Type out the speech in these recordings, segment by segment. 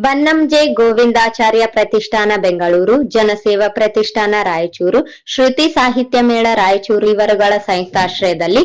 ಬನ್ನಂಜೆ ಗೋವಿಂದಾಚಾರ್ಯ ಪ್ರತಿಷ್ಠಾನ ಬೆಂಗಳೂರು ಜನಸೇವಾ ಪ್ರತಿಷ್ಠಾನ ರಾಯಚೂರು ಶ್ರುತಿ ಸಾಹಿತ್ಯ ಮೇಳ ರಾಯಚೂರು ಇವರುಗಳ ಸಂಯುಕ್ತಾಶ್ರಯದಲ್ಲಿ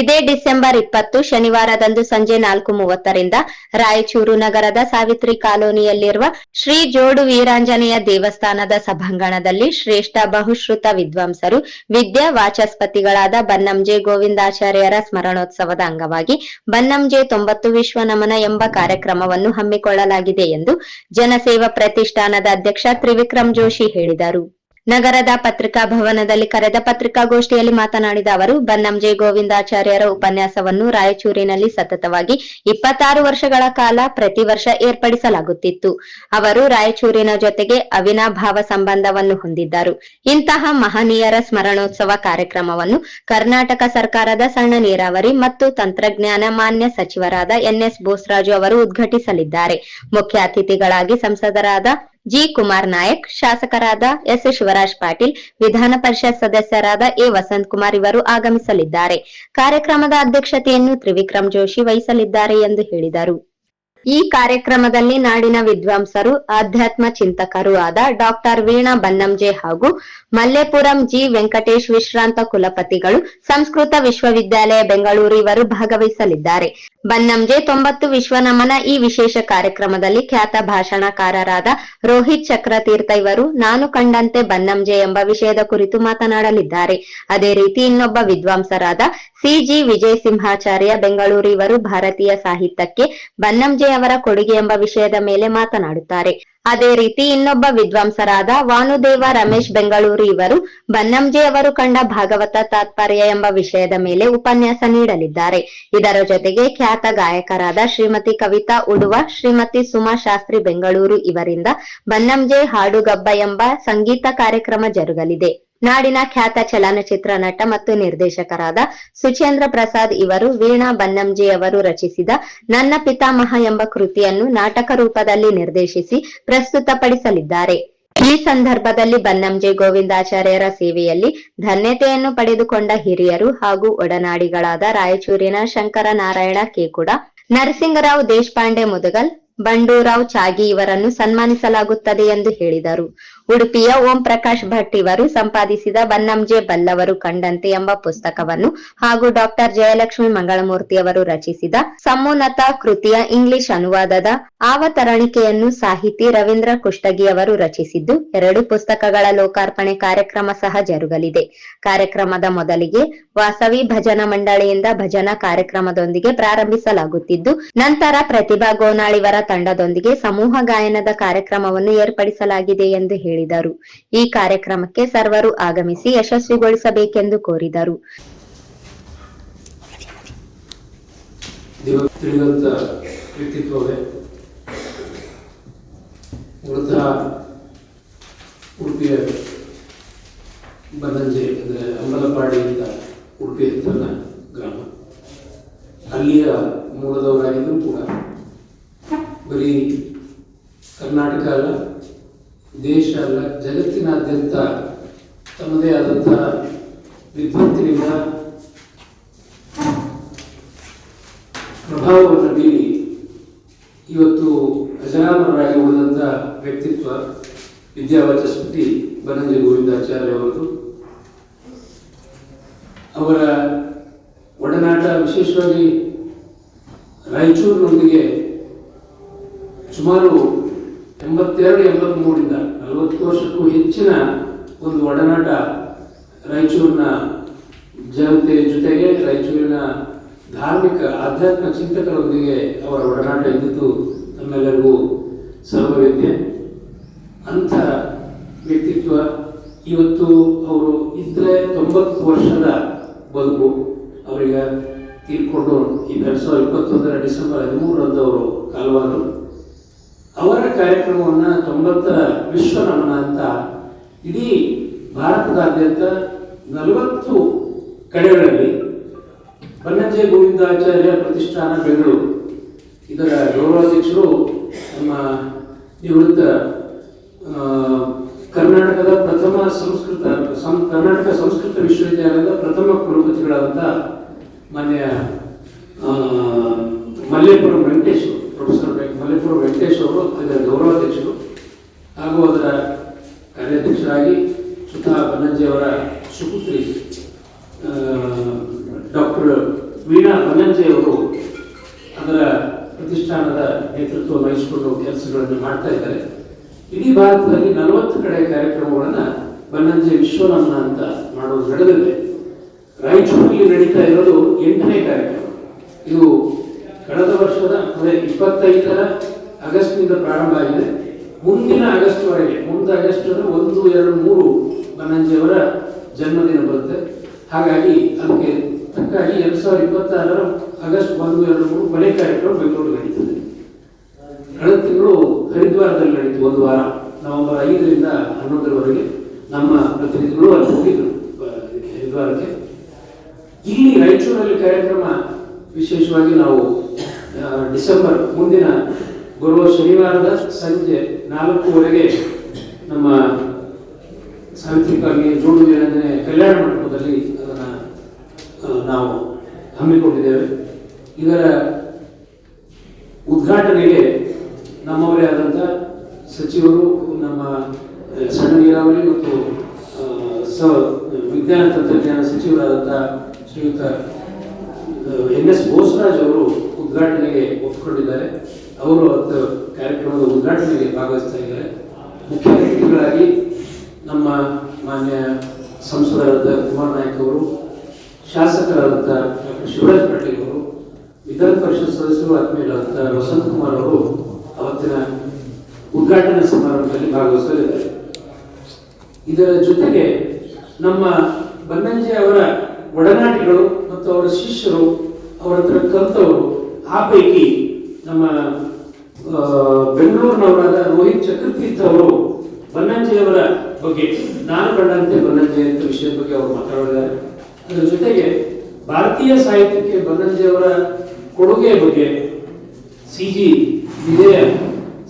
ಇದೇ ಡಿಸೆಂಬರ್ ಇಪ್ಪತ್ತು, ಶನಿವಾರದಂದು ಸಂಜೆ ನಾಲ್ಕು ಮೂವತ್ತರಿಂದ ರಾಯಚೂರು ನಗರದ ಸಾವಿತ್ರಿ ಕಾಲೋನಿಯಲ್ಲಿರುವ ಶ್ರೀ ಜೋಡು ವೀರಾಂಜನೇಯ ದೇವಸ್ಥಾನದ ಸಭಾಂಗಣದಲ್ಲಿ ಶ್ರೇಷ್ಠ ಬಹುಶ್ರುತ ವಿದ್ವಾಂಸರು, ವಿದ್ಯಾ ವಾಚಸ್ಪತಿಗಳಾದ ಬನ್ನಂಜೆ ಗೋವಿಂದಾಚಾರ್ಯರ ಸ್ಮರಣೋತ್ಸವದ ಅಂಗವಾಗಿ ಬನ್ನಂಜೆ ತೊಂಬತ್ತು ವಿಶ್ವ ನಮನ ಎಂಬ ಕಾರ್ಯಕ್ರಮವನ್ನು ಹಮ್ಮಿಕೊಳ್ಳಲಾಗಿದೆ ಎಂದು ಜನಸೇವಾ ಪ್ರತಿಷ್ಠಾನದ ಅಧ್ಯಕ್ಷ ತ್ರಿವಿಕ್ರಮ್ ಜೋಶಿ ಹೇಳಿದರು. ನಗರದ ಪತ್ರಿಕಾ ಭವನದಲ್ಲಿ ಕರೆದ ಪತ್ರಿಕಾಗೋಷ್ಠಿಯಲ್ಲಿ ಮಾತನಾಡಿದ ಅವರು ಬನ್ನಂಜೆ ಗೋವಿಂದಾಚಾರ್ಯರ ಉಪನ್ಯಾಸವನ್ನು ರಾಯಚೂರಿನಲ್ಲಿ ಸತತವಾಗಿ ಇಪ್ಪತ್ತಾರು ವರ್ಷಗಳ ಕಾಲ ಪ್ರತಿ ವರ್ಷ ಏರ್ಪಡಿಸಲಾಗುತ್ತಿತ್ತು. ಅವರು ರಾಯಚೂರಿನ ಜೊತೆಗೆ ಅವಿನಾಭಾವ ಸಂಬಂಧವನ್ನು ಹೊಂದಿದ್ದರು. ಇಂತಹ ಮಹನೀಯರ ಸ್ಮರಣೋತ್ಸವ ಕಾರ್ಯಕ್ರಮವನ್ನು ಕರ್ನಾಟಕ ಸರ್ಕಾರದ ಸಣ್ಣ ನೀರಾವರಿ ಮತ್ತು ತಂತ್ರಜ್ಞಾನ ಮಾನ್ಯ ಸಚಿವರಾದ ಎನ್ಎಸ್ ಬೋಸ್ರಾಜು ಅವರು ಉದ್ಘಾಟಿಸಲಿದ್ದಾರೆ. ಮುಖ್ಯ ಅತಿಥಿಗಳಾಗಿ ಸಂಸದರಾದ ಜಿ ಕುಮಾರ್ ನಾಯಕ್, ಶಾಸಕರಾದ ಎಸ್ ಶಿವರಾಜ್ ಪಾಟೀಲ್, ವಿಧಾನ ಪರಿಷತ್ ಸದಸ್ಯರಾದ ಎ ವಸಂತ್ ಕುಮಾರ್ ಇವರು ಆಗಮಿಸಲಿದ್ದಾರೆ. ಕಾರ್ಯಕ್ರಮದ ಅಧ್ಯಕ್ಷತೆಯನ್ನು ತ್ರಿವಿಕ್ರಮ್ ಜೋಶಿ ವಹಿಸಲಿದ್ದಾರೆ ಎಂದು ಹೇಳಿದರು. ಈ ಕಾರ್ಯಕ್ರಮದಲ್ಲಿ ನಾಡಿನ ವಿದ್ವಾಂಸರು, ಆಧ್ಯಾತ್ಮ ಚಿಂತಕರು ಆದ ಡಾಕ್ಟರ್ ವೀಣಾ ಬನ್ನಂಜೆ ಹಾಗೂ ಮಲ್ಲೇಪುರಂ ಜಿ ವೆಂಕಟೇಶ್ ವಿಶ್ರಾಂತ ಕುಲಪತಿಗಳು, ಸಂಸ್ಕೃತ ವಿಶ್ವವಿದ್ಯಾಲಯ ಬೆಂಗಳೂರು ಇವರು ಭಾಗವಹಿಸಲಿದ್ದಾರೆ. ಬನ್ನಂಜೆ ತೊಂಬತ್ತು ವಿಶ್ವನಮನ ಈ ವಿಶೇಷ ಕಾರ್ಯಕ್ರಮದಲ್ಲಿ ಖ್ಯಾತ ಭಾಷಣಕಾರರಾದ ರೋಹಿತ್ ಚಕ್ರತೀರ್ಥ ಇವರು, ನಾನು ಕಂಡಂತೆ ಬನ್ನಂಜೆ ಎಂಬ ವಿಷಯದ ಕುರಿತು ಮಾತನಾಡಲಿದ್ದಾರೆ. ಅದೇ ರೀತಿ ಇನ್ನೊಬ್ಬ ವಿದ್ವಾಂಸರಾದ ಸಿಜಿ ವಿಜಯ ಸಿಂಹಾಚಾರ್ಯ ಬೆಂಗಳೂರು ಇವರು ಭಾರತೀಯ ಸಾಹಿತ್ಯಕ್ಕೆ ಬನ್ನಂಜೆ ಅವರ ಕೊಡುಗೆ ಎಂಬ ವಿಷಯದ ಮೇಲೆ ಮಾತನಾಡುತ್ತಾರೆ. ಅದೇ ರೀತಿ ಇನ್ನೊಬ್ಬ ವಿದ್ವಾಂಸರಾದ ವಾನುದೇವ ರಮೇಶ್ ಬೆಂಗಳೂರು ಇವರು ಬನ್ನಂಜೆ ಅವರು ಕಂಡ ಭಾಗವತ ತಾತ್ಪರ್ಯ ಎಂಬ ವಿಷಯದ ಮೇಲೆ ಉಪನ್ಯಾಸ ನೀಡಲಿದ್ದಾರೆ. ಇದರ ಜೊತೆಗೆ ಖ್ಯಾತ ಗಾಯಕರಾದ ಶ್ರೀಮತಿ ಕವಿತಾ ಉಡುವ, ಶ್ರೀಮತಿ ಸುಮಾ ಶಾಸ್ತ್ರಿ ಬೆಂಗಳೂರು ಇವರಿಂದ ಬನ್ನಂಜೆ ಹಾಡುಗಬ್ಬ ಎಂಬ ಸಂಗೀತ ಕಾರ್ಯಕ್ರಮ ಜರುಗಲಿದೆ. ನಾಡಿನ ಖ್ಯಾತ ಚಲನಚಿತ್ರ ನಟ ಮತ್ತು ನಿರ್ದೇಶಕರಾದ ಸುಚೇಂದ್ರ ಪ್ರಸಾದ್ ಇವರು, ವೀಣಾ ಬನ್ನಂಜಿ ಅವರು ರಚಿಸಿದ ನನ್ನ ಪಿತಾಮಹ ಎಂಬ ಕೃತಿಯನ್ನು ನಾಟಕ ರೂಪದಲ್ಲಿ ನಿರ್ದೇಶಿಸಿ ಪ್ರಸ್ತುತಪಡಿಸಲಿದ್ದಾರೆ. ಈ ಸಂದರ್ಭದಲ್ಲಿ ಬನ್ನಂಜೆ ಗೋವಿಂದಾಚಾರ್ಯರ ಸೇವೆಯಲ್ಲಿ ಧನ್ಯತೆಯನ್ನು ಪಡೆದುಕೊಂಡ ಹಿರಿಯರು ಹಾಗೂ ಒಡನಾಡಿಗಳಾದ ರಾಯಚೂರಿನ ಶಂಕರ ನಾರಾಯಣ ಕೇಕುಡ ನರಸಿಂಗರಾವ್ ದೇಶಪಾಂಡೆ ಮುದಗಲ್ ಬಂಡೂರಾವ್ ಚಾಗಿ ಇವರನ್ನು ಸನ್ಮಾನಿಸಲಾಗುತ್ತದೆ ಎಂದು ಹೇಳಿದರು. ಉಡುಪಿಯ ಓಂ ಪ್ರಕಾಶ್ ಭಟ್ ಇವರು ಸಂಪಾದಿಸಿದ ಬನ್ನಂಜೆ ಬಲ್ಲವರು ಕಂಡಂತೆ ಎಂಬ ಪುಸ್ತಕವನ್ನು ಹಾಗೂ ಡಾಕ್ಟರ್ ಜಯಲಕ್ಷ್ಮಿ ಮಂಗಳಮೂರ್ತಿ ಅವರು ರಚಿಸಿದ ಸಮುನ್ನತ ಕೃತಿಯ ಇಂಗ್ಲಿಷ್ ಅನುವಾದದ ಆವತರಣಿಕೆಯನ್ನು ಸಾಹಿತಿ ರವೀಂದ್ರ ಕುಷ್ಟಗಿ ಅವರು ರಚಿಸಿದ್ದು, ಎರಡು ಪುಸ್ತಕಗಳ ಲೋಕಾರ್ಪಣೆ ಕಾರ್ಯಕ್ರಮ ಸಹ ಜರುಗಲಿದೆ. ಕಾರ್ಯಕ್ರಮದ ಮೊದಲಿಗೆ ವಾಸವಿ ಭಜನಾ ಮಂಡಳಿಯಿಂದ ಭಜನಾ ಕಾರ್ಯಕ್ರಮದೊಂದಿಗೆ ಪ್ರಾರಂಭಿಸಲಾಗುತ್ತಿದ್ದು, ನಂತರ ಪ್ರತಿಭಾ ಗೋನಾಳಿವರ ತಂಡದೊಂದಿಗೆ ಸಮೂಹ ಗಾಯನದ ಕಾರ್ಯಕ್ರಮವನ್ನು ಏರ್ಪಡಿಸಲಾಗಿದೆ ಎಂದು ಹೇಳಿದರು. ಈ ಕಾರ್ಯಕ್ರಮಕ್ಕೆ ಸರ್ವರು ಆಗಮಿಸಿ ಯಶಸ್ವಿಗೊಳಿಸಬೇಕೆಂದು ಕೋರಿದರು. ಉಡುಪಿಯ ಬನ್ನಂಜೆ ಅಂದರೆ ಅಂಬಲಪಾಡಿ ಅಂತ ಉಡುಪಿ ಗ್ರಾಮ. ಅಲ್ಲಿಯ ಮೂಲದವರಾಗಿದ್ದರೂ ಕೂಡ ಬರೀ ಕರ್ನಾಟಕ ಅಲ್ಲ, ದೇಶ ಅಲ್ಲ, ಜಗತ್ತಿನಾದ್ಯಂತ ತಮ್ಮದೇ ಆದಂತಹ ವಿದ್ವತ್ತಿನಿಂದ ಪ್ರಭಾವವನ್ನು ಬೀರಿ ಇವತ್ತು ಅಜರಾಮರಾಗಿ ಉಳಿದಂಥ ವ್ಯಕ್ತಿತ್ವ ವಿದ್ಯಾವಾಚಸ್ಪತಿ ಬನಂಜಯ ಗೋವಿಂದಾಚಾರ್ಯ ಅವರು. ಅವರ ಒಡನಾಟ ವಿಶೇಷವಾಗಿ ರಾಯಚೂರಿನೊಂದಿಗೆ ಸುಮಾರು ಎಂಬತ್ತೆರಡು ಎಂಬತ್ಮೂರರಿಂದ ನಲವತ್ತು ವರ್ಷಕ್ಕೂ ಹೆಚ್ಚಿನ ಒಂದು ಒಡನಾಟ ರಾಯಚೂರಿನ ಜನತೆ ಜೊತೆಗೆ ರಾಯಚೂರಿನ ಧಾರ್ಮಿಕ ಆಧ್ಯಾತ್ಮ ಚಿಂತಕರೊಂದಿಗೆ ಅವರ ಒಡನಾಟ ಇದ್ದಿದ್ದು ನಮ್ಮೆಲ್ಲರಿಗೂ ಸರ್ವವಿದ್ಯೆ. ಅಂಥ ವ್ಯಕ್ತಿತ್ವ ಇವತ್ತು ಅವರು ಇದ್ರೆ ತೊಂಬತ್ತು ವರ್ಷದ ಬದುಕು ಅವರಿಗೆ ತೀರ್ಕೊಂಡು ಈ ಎರಡು ಸಾವಿರದ ಇಪ್ಪತ್ತೊಂದರ ಡಿಸೆಂಬರ್ ಹದಿಮೂರರಂದು ಅವರು ಕಾಲವಾದರು. ಕಾರ್ಯಕ್ರಮವನ್ನು ತೊಂಬತ್ತ ವಿಶ್ವ ನಮನ ಅಂತ ಇಡೀ ಭಾರತದಾದ್ಯಂತ ನಲವತ್ತು ಕಡೆಗಳಲ್ಲಿ ಬನ್ನಂಜೆ ಗೋವಿಂದಾಚಾರ್ಯ ಪ್ರತಿಷ್ಠಾನ ಬೆಂಗಳೂರು. ಇದರ ಗೌರವಾಧ್ಯಕ್ಷರು ನಮ್ಮ ನಿವೃತ್ತ ಕರ್ನಾಟಕದ ಪ್ರಥಮ ಸಂಸ್ಕೃತ ಕರ್ನಾಟಕ ಸಂಸ್ಕೃತ ವಿಶ್ವವಿದ್ಯಾಲಯದ ಪ್ರಥಮ ಕುಲಪತಿಗಳಾದಂಥ ಮಾನ್ಯ ಮಲ್ಲೇಪುರಂ ವೆಂಕಟೇಶ್ ಪ್ರೊಫೆಸರ್ ಮಲ್ಲೇಪುರ ವೆಂಕಟೇಶ್ ಅವರು ಗೌರವಾಧ್ಯಕ್ಷರು ಹಾಗೂ ಅದರ ಕಾರ್ಯಾಧ್ಯಕ್ಷರಾಗಿ ಸುಧಾ ಬನ್ನಂಜೆಯವರ ಸುಪುತ್ರಿ ಡಾಕ್ಟರ್ ವೀಣಾ ಬನ್ನಂಜೆಯವರು ಅದರ ಪ್ರತಿಷ್ಠಾನದ ನೇತೃತ್ವ ವಹಿಸಿಕೊಂಡು ಕೆಲಸಗಳನ್ನು ಮಾಡ್ತಾ ಇದ್ದಾರೆ. ಇಡೀ ಭಾರತದಲ್ಲಿ ನಲವತ್ತು ಕಡೆ ಕಾರ್ಯಕ್ರಮಗಳನ್ನು ಬನ್ನಂಜೆ ವಿಶ್ವನಮನ ಅಂತ ಮಾಡೋದು ನಡೆದಿದೆ. ರಾಯಚೂರಿನಲ್ಲಿ ನಡೀತಾ ಇರೋದು ಎಂಟನೇ ಕಾರ್ಯಕ್ರಮ. ಇದು ಕಳೆದ ವರ್ಷದ, ಅಂದರೆ ಇಪ್ಪತ್ತೈದರ ಆಗಸ್ಟ್ನಿಂದ ಪ್ರಾರಂಭ ಆಗಿದೆ. ಮುಂದಿನ ಆಗಸ್ಟ್ವರೆಗೆ, ಮುಂದೆ ಆಗಸ್ಟ್ ಅಂದ್ರೆ ಒಂದು, ಎರಡು, ಮೂರು ಬನ್ನಂಜಿಯವರ ಜನ್ಮದಿನ ಬರುತ್ತೆ. ಹಾಗಾಗಿ ಅದಕ್ಕೆ ತಕ್ಕಾಗಿ ಎರಡ್ ಸಾವಿರದ ಇಪ್ಪತ್ತಾರರ ಆಗಸ್ಟ್ ಒಂದು, ಎರಡು, ಮೂರು ಕೊನೆ ಕಾರ್ಯಕ್ರಮ ಬೆಂಗಳೂರು ನಡೀತದೆ. ಕಳೆದ ತಿಂಗಳು ಹರಿದ್ವಾರದಲ್ಲಿ ನಡೀತು ಒಂದು ವಾರ. ನವೆಂಬರ್ ಐದರಿಂದ ಹನ್ನೊಂದರವರೆಗೆ ನಮ್ಮ ಪ್ರತಿನಿಧಿಗಳು ಅಲ್ಲಿ ಹೋಗಿದ್ರು ಹರಿದ್ವಾರಕ್ಕೆ. ಇಲ್ಲಿ ರಾಯಚೂರಲ್ಲಿ ಕಾರ್ಯಕ್ರಮ ವಿಶೇಷವಾಗಿ ನಾವು ಡಿಸೆಂಬರ್ ಮುಂದಿನ ಬರುವ ಶನಿವಾರದ ಸಂಜೆ ನಾಲ್ಕೂವರೆಗೆ ನಮ್ಮ ಸಾಹಿತ್ಯಕ್ಕಾಗಿ ಜೋಡು ನಿರಂಜನೆ ಕಲ್ಯಾಣ ಮಂಟಪದಲ್ಲಿ ಅದನ್ನು ನಾವು ಹಮ್ಮಿಕೊಂಡಿದ್ದೇವೆ. ಇದರ ಉದ್ಘಾಟನೆಗೆ ನಮ್ಮವರೇ ಆದಂಥ ಸಚಿವರು, ನಮ್ಮ ಸಣ್ಣ ನೀರಾವರಿ ಮತ್ತು ಸ, ವಿಜ್ಞಾನ ತಂತ್ರಜ್ಞಾನ ಸಚಿವರಾದಂಥ ಶ್ರೀಯುತ ಎನ್ ಎಸ್ ಬೋಸರಾಜ್ ಅವರು ಉದ್ಘಾಟನೆಗೆ ಒಪ್ಪಿಕೊಂಡಿದ್ದಾರೆ. ಅವರು ಕಾರ್ಯಕ್ರಮದ ಉದ್ಘಾಟನೆಗೆ ಭಾಗವಹಿಸ್ತಾ ಇದ್ದಾರೆ. ಮುಖ್ಯ ಅತಿಥಿಗಳಾಗಿ ನಮ್ಮ ಮಾನ್ಯ ಸಂಸದರಾದ ಕುಮಾರ್ ನಾಯಕ್ ಅವರು, ಶಾಸಕರಾದಂಥ ಡಾಕ್ಟರ್ ಶಿವರಾಜ್ ಪಾಟೀಲ್ ಅವರು, ವಿಧಾನ ಪರಿಷತ್ ಸದಸ್ಯರು ಆದ್ಮೇಲಾದಂಥ ವಸಂತ್ ಕುಮಾರ್ ಅವರು ಅವತ್ತಿನ ಉದ್ಘಾಟನಾ ಸಮಾರಂಭದಲ್ಲಿ ಭಾಗವಹಿಸಲಿದ್ದಾರೆ. ಇದರ ಜೊತೆಗೆ ನಮ್ಮ ಬನ್ನಂಜೆ ಅವರ ಒಡನಾಟಿಗಳು ಮತ್ತು ಅವರ ಶಿಷ್ಯರು ಅವರ ಹತ್ರ ಕಲಿತವರು ಆ ಪೈಕಿ ನಮ್ಮ ಬೆಂಗಳೂರಿನವರಾದ ರೋಹಿತ್ ಚಕ್ರತೀರ್ಥ ಅವರು, ಬನ್ನಂಜೆಯವರ ಬಗ್ಗೆ, ನಾನು ಕಂಡಂತೆ ಬನ್ನಂಜೆ ಅಂತ ವಿಷಯದ ಬಗ್ಗೆ ಅವರು ಮಾತಾಡಿದ್ದಾರೆ ಅದರ ಜೊತೆಗೆ ಭಾರತೀಯ ಸಾಹಿತ್ಯಕ್ಕೆ ಬನ್ನಂಜೆಯವರ ಕೊಡುಗೆ ಬಗ್ಗೆ ಸಿ ಜಿ ವಿಜಯ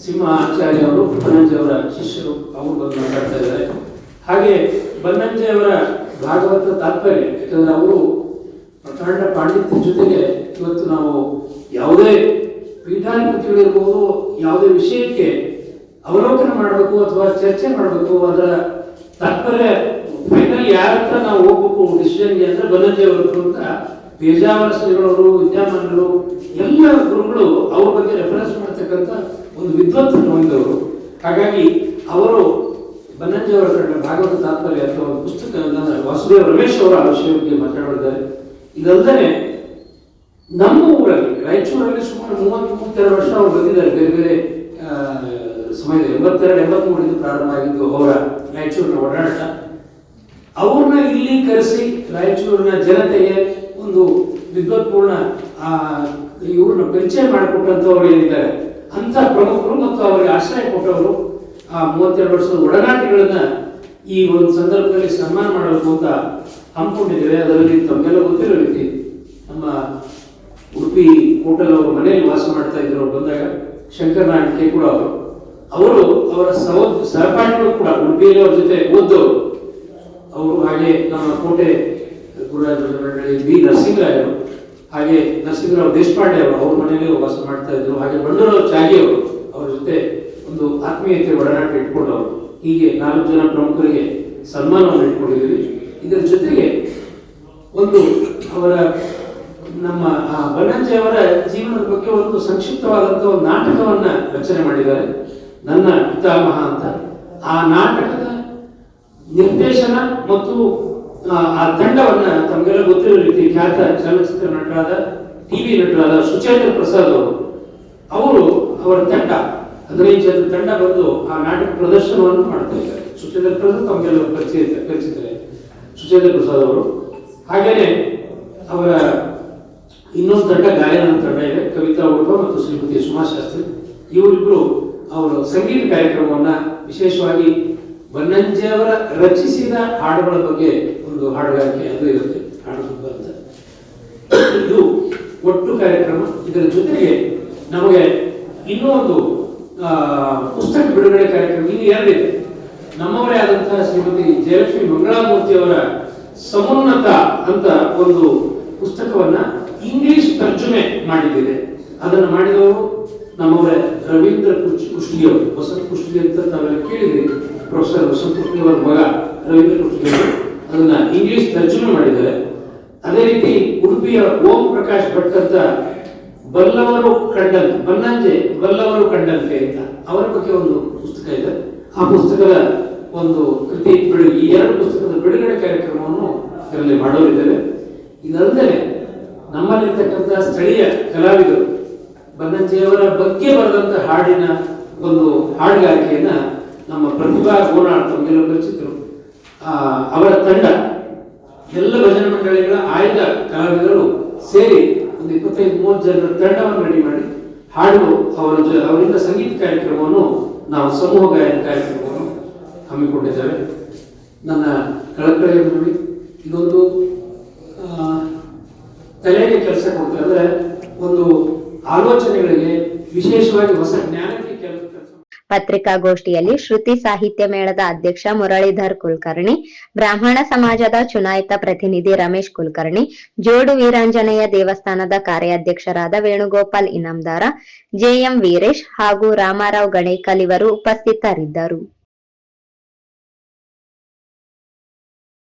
ಸಿಂಹ ಆಚಾರ್ಯ ಅವರು ಬನ್ನಂಜೆ ಅವರ ಶಿಷ್ಯರು ಅವರು ಬಗ್ಗೆ ಮಾತಾಡ್ತಾ ಇದ್ದಾರೆ. ಹಾಗೆ ಬನ್ನಂಜೆ ಅವರ ಭಾಗವತ ತಾತ್ಪರ್ಯ, ಯಾಕಂದ್ರೆ ಅವರು ಪ್ರಕಾಂಡ ಪಾಂಡಿತ್ಯ ಜೊತೆಗೆ ಇವತ್ತು ನಾವು ಯಾವುದೇ ಪೀಠಾಧಿಪತಿಗಳಿರ್ಬೋದು ಯಾವುದೇ ವಿಷಯಕ್ಕೆ ಅವಲೋಕನ ಮಾಡಬೇಕು ಅಥವಾ ಚರ್ಚೆ ಮಾಡಬೇಕು, ಅದರ ತಾತ್ಪರ್ಯ ಫೈನಲ್ ಯಾರ ಹತ್ರ ನಾವು ಹೋಗ್ಬೇಕು ಡಿಸಿಷನ್ಗೆ ಅಂದ್ರೆ ಬನರ್ಜಿ ಅವರು ಅಂತ ಶ್ರೀಗಳವರು ವಿದ್ಯಾಮಾನರು, ಎಲ್ಲ ಗುರುಗಳು ಅವ್ರ ಬಗ್ಗೆ ರೆಫರೆನ್ಸ್ ಮಾಡ್ತಕ್ಕಂಥ ಒಂದು ವಿದ್ವತ್ತನ್ನು ಹೊಂದಿದವರು ಹಾಗಾಗಿ ಅವರು ಬನ್ನಂಜಿ ಅವರ ಭಾಗವತ ತಾತ್ಪರ್ಯ ಅಥವಾ ಒಂದು ಪುಸ್ತಕ ವಾಸುದೇವ ರಮೇಶ್ ಅವರ ಆ ವಿಷಯ ಬಗ್ಗೆ ಮಾತಾಡಿದ್ದಾರೆ ಇದಲ್ಲದೆ ನಮ್ಮ ಊರಲ್ಲಿ, ರಾಯಚೂರಲ್ಲಿ ಸುಮಾರು ಮೂವತ್ತು ಮೂವತ್ತೆರಡು ವರ್ಷ ಅವ್ರು ಬಂದಿದ್ದಾರೆ. ಬೇರೆ ಬೇರೆ ಸಮಯದಲ್ಲಿ ಎಂಬತ್ತೆರಡು ಎಂಬತ್ಮೂರಿಂದ ಪ್ರಾರಂಭ ಆಗಿದ್ದು ಅವರ ರಾಯಚೂರಿನ ಓಡಾಟ ಅವ್ರನ್ನ ಇಲ್ಲಿ ಕರೆಸಿ ರಾಯಚೂರಿನ ಜನತೆಗೆ ಒಂದು ವಿದ್ವತ್ಪೂರ್ಣ, ಆ, ಇವ್ರನ್ನ ಪರಿಚಯ ಮಾಡಿಕೊಟ್ಟಂತವ್ರು ಏನಿದ್ದಾರೆ ಅಂತ ಪ್ರಮುಖರು ಮತ್ತು ಅವರಿಗೆ ಆಶ್ರಯ ಕೊಟ್ಟವರು ಆ ಮೂವತ್ತೆರಡು ವರ್ಷದ ಒಡನಾಟಿಗಳನ್ನ ಈ ಒಂದು ಸಂದರ್ಭದಲ್ಲಿ ಸನ್ಮಾನ ಮಾಡಬೇಕು ಅಂತ ಹಮ್ಮಿಕೊಂಡಿದ್ದೇವೆ ಅದರಲ್ಲಿ ತಮಗೆಲ್ಲ ಗೊತ್ತಿರೋ ರೀತಿ ನಮ್ಮ ಉಡುಪಿ ಹೋಟೆಲ್ ಅವರು ಮನೆಯಲ್ಲಿ ವಾಸ ಮಾಡ್ತಾ ಇದ್ರು ಅವ್ರು ಬಂದಾಗ, ಶಂಕರ್ ನಾಯಕ್ ಕೂಡ ಅವರು. ಅವರು ಅವರ ಸಹ, ಸಹಪಾಠಿಗಳು ಕೂಡ ಉಡುಪಿಯಲ್ಲಿ ಅವ್ರ ಜೊತೆ ಓದ್ದವರು. ಅವರು ಹಾಗೆ ನಮ್ಮ ಕೋಟೆ ಗುರುರಾಜ ಬಿ ನರಸಿಂಹರಾಯರು, ಹಾಗೆ ನರಸಿಂಹರಾವ್ ದೇಶಪಾಂಡೆ ಅವರು ಅವ್ರ ಮನೆಯಲ್ಲಿ ವಾಸ ಮಾಡ್ತಾ ಇದ್ರು. ಹಾಗೆ ಬಂಡೂರಾವ್ ಚಾಗಿ ಅವರು ಅವ್ರ ಜೊತೆ ಒಂದು ಆತ್ಮೀಯತೆ ಒಡನಾಟ ಇಟ್ಕೊಂಡವರು. ಹೀಗೆ ನಾಲ್ಕು ಜನ ಪ್ರಮುಖರಿಗೆ ಸನ್ಮಾನವನ್ನು ಇಟ್ಕೊಂಡಿದ್ದೀವಿ. ಇದರ ಜೊತೆಗೆ ಒಂದು ಅವರ ನಮ್ಮ ಬನ್ನಂಜೆ ಅವರ ಜೀವನದ ಬಗ್ಗೆ ಒಂದು ಸಂಕ್ಷಿಪ್ತವಾದಂತಹ ಒಂದು ನಾಟಕವನ್ನ ರಚನೆ ಮಾಡಿದ್ದಾರೆ. ನನ್ನ ಪಿತಾಮಹ ಅಂತ. ಆ ನಾಟಕದ ನಿರ್ದೇಶನ ಮತ್ತು ಆ, ಆ ತಂಡವನ್ನ ತಮಗೆಲ್ಲ ಗೊತ್ತಿರೋ ರೀತಿ ಖ್ಯಾತ ಚಲನಚಿತ್ರ ನಟರಾದ ಟಿವಿ ನಟರಾದ ಸುಚೇಂದ್ರ ಪ್ರಸಾದ್ ಅವರು ಅವರು ಅವರ ತಂಡ ಹದಿನೈದು ಜನ ತಂಡ ಬಂದು ಆ ನಾಟಕ ಪ್ರದರ್ಶನವನ್ನು ಮಾಡ್ತಾ ಇದ್ದಾರೆ. ಸುಚೇಂದ್ರ ಪ್ರಸಾದ್ ತಮಗೆಲ್ಲ ಪರಿಚಯ ಪರಿಚಿತರೆ. ಸುಚೇಂದ್ರ ಪ್ರಸಾದ್ ಅವರು. ಹಾಗೇನೆ ಅವರ ಇನ್ನೊಂದು ತಂಡ ಗಾಯನ ತಂಡ ಇದೆ, ಕವಿತಾ ಉಡುಪ ಮತ್ತು ಶ್ರೀಮತಿ ಸುಮಾ ಶಾಸ್ತ್ರಿ. ಇವರಿಬ್ರು ಅವರು ಸಂಗೀತ ಕಾರ್ಯಕ್ರಮವನ್ನ ವಿಶೇಷವಾಗಿ ಬನ್ನಂಜೆಯವರ ರಚಿಸಿದ ಹಾಡುಗಳ ಬಗ್ಗೆ ಒಂದು ಹಾಡುಗಾರಿಕೆ ಅದು ಇರುತ್ತೆ, ಹಾಡು ಅಂತ. ಇದು ಒಟ್ಟು ಕಾರ್ಯಕ್ರಮ. ಇದರ ಜೊತೆಗೆ ನಮಗೆ ಇನ್ನೂ ಒಂದು ಪುಸ್ತಕ ಬಿಡುಗಡೆ ಕಾರ್ಯಕ್ರಮ ಇನ್ನು ಎರಡಿದೆ ನಮ್ಮವರೇ ಆದಂತಹ ಶ್ರೀಮತಿ ಜಯಲಕ್ಷ್ಮಿ ಮಂಗಳಾಮೂರ್ತಿ ಅವರ ಸಮುನ್ನತ ಅಂತ ಒಂದು ಪುಸ್ತಕವನ್ನ ಇಂಗ್ಲಿಷ್ ತರ್ಜುಮೆ ಮಾಡಿದ್ದಿದೆ ಅದನ್ನು ಮಾಡಿದವರು ನಮ್ಮವರೇ ರವೀಂದ್ರ ಕುಷ್ಟಿಯವರು ವಸಂತ ಕುಷ್ಟಿ ಅಂತ ತಾವೆಲ್ಲ ಕೇಳಿದ್ರಿ ಪ್ರೊಫೆಸರ್ ವಸಂತ ಕುಷ್ಟಿ ಅವರ ಮಗ ರವೀಂದ್ರ ಕುಷ್ಟಿ ಅವರು ಅದನ್ನ ಇಂಗ್ಲಿಷ್ ತರ್ಜುಮೆ ಮಾಡಿದ್ದಾರೆ. ಅದೇ ರೀತಿ ಉಡುಪಿಯ ಓಂ ಪ್ರಕಾಶ್ ಭಟ್ ಅಂತ ಬಲ್ಲವರು ಕಂಡಂತೆ ಬನ್ನಂಜೆ ಬಲ್ಲವರು ಕಂಡಂತೆ ಅಂತ ಅವರ ಬಗ್ಗೆ ಒಂದು ಪುಸ್ತಕ ಇದೆ. ಆ ಪುಸ್ತಕದ ಒಂದು ಕೃತಿ ಬಿಡು ಈ ಎರಡು ಪುಸ್ತಕದ ಬಿಡುಗಡೆ ಕಾರ್ಯಕ್ರಮವನ್ನು ಇದರಲ್ಲಿ ಮಾಡೋರಿದ್ದಾರೆ. ಇದಲ್ಲದೆ ನಮ್ಮಲ್ಲಿರ್ತಕ್ಕಂಥ ಸ್ಥಳೀಯ ಕಲಾವಿದರು ಬನ್ನಂಜಿಯವರ ಬಗ್ಗೆ ಬರೆದಂತ ಹಾಡಿನ ಒಂದು ಹಾಡುಗಾರಿಕೆಯನ್ನ ನಮ್ಮ ಪ್ರತಿಭಾ ಗೋಣಾಳ್ ತಮಗೆಲ್ಲ ಆ, ಅವರ ತಂಡ ಎಲ್ಲ ಭಜನೆ ಮಂಡಳಿಗಳ ಆಯ್ದ ಕಲಾವಿದರು ಸೇರಿ ಒಂದು ಇಪ್ಪತ್ತೈದು ಮೂವತ್ತು ಜನರ ತಂಡವನ್ನು ರೆಡಿ ಮಾಡಿ ಹಾಡು ಅವರ ಅವರಿಂದ ಸಂಗೀತ ಕಾರ್ಯಕ್ರಮವನ್ನು ನಾವು ಸಮೂಹ ಗಾಯನ ಕಾರ್ಯಕ್ರಮವನ್ನು ಹಮ್ಮಿಕೊಂಡಿದ್ದೇವೆ. ನನ್ನ ಕಳಕಳಿಯ ನೋಡಿ ಇದೊಂದು ತಲೆಯಲ್ಲಿ ಕೆಲಸ ಕೊಡ್ತಾರೆ ಅಂದರೆ ಒಂದು ಆಲೋಚನೆಗಳಿಗೆ ವಿಶೇಷವಾಗಿ ಹೊಸ ಕೆಲಸ ಪತ್ರಿಕಾಗೋಷ್ಠಿಯಲ್ಲಿ ಶ್ರುತಿ ಸಾಹಿತ್ಯ ಮೇಳದ ಅಧ್ಯಕ್ಷ ಮುರಳೀಧರ್ ಕುಲಕರ್ಣಿ, ಬ್ರಾಹ್ಮಣ ಸಮಾಜದ ಚುನಾಯಿತ ಪ್ರತಿನಿಧಿ ರಮೇಶ್ ಕುಲಕರ್ಣಿ, ಜೋಡು ವೀರಾಂಜನೇಯ ದೇವಸ್ಥಾನದ ಕಾರ್ಯಾಧ್ಯಕ್ಷರಾದ ವೇಣುಗೋಪಾಲ್ ಇನಾಮದಾರ, ಜೆಎಂ ವೀರೇಶ್ ಹಾಗೂ ರಾಮಾರಾವ್ ಗಣೇಕಲ್ ಇವರು ಉಪಸ್ಥಿತರಿದ್ದರು.